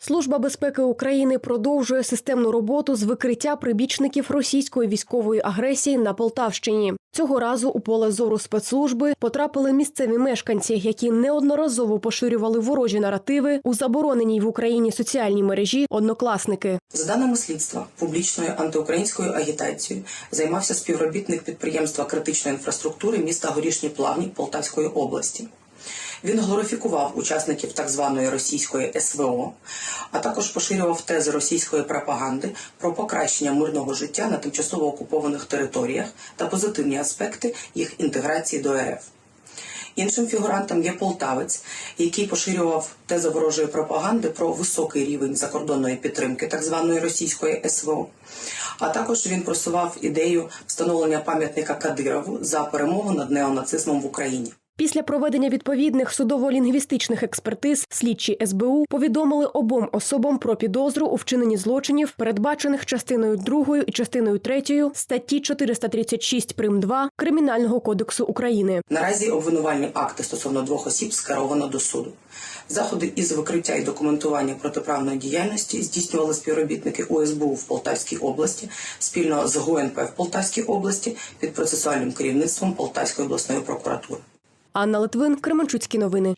Служба безпеки України продовжує системну роботу з викриття прибічників російської військової агресії на Полтавщині. Цього разу у поле зору спецслужби потрапили місцеві мешканці, які неодноразово поширювали ворожі наративи у забороненій в Україні соціальній мережі однокласники. За даними слідства, публічною антиукраїнською агітацією займався співробітник підприємства критичної інфраструктури міста Горішні Плавні Полтавської області. Він глорифікував учасників так званої російської СВО, а також поширював тези російської пропаганди про покращення мирного життя на тимчасово окупованих територіях та позитивні аспекти їх інтеграції до РФ. Іншим фігурантом є полтавець, який поширював тези ворожої пропаганди про високий рівень закордонної підтримки так званої російської СВО. А також він просував ідею встановлення пам'ятника Кадирову за перемогу над неонацизмом в Україні. Після проведення відповідних судово-лінгвістичних експертиз слідчі СБУ повідомили обом особам про підозру у вчиненні злочинів, передбачених частиною 2 і частиною 3 статті 436 прим. 2 Кримінального кодексу України. Наразі обвинувальні акти стосовно двох осіб скеровано до суду. Заходи із викриття і документування протиправної діяльності здійснювали співробітники УСБУ в Полтавській області спільно з ГУНП в Полтавській області під процесуальним керівництвом Полтавської обласної прокуратури. Анна Литвин, Кременчуцькі новини.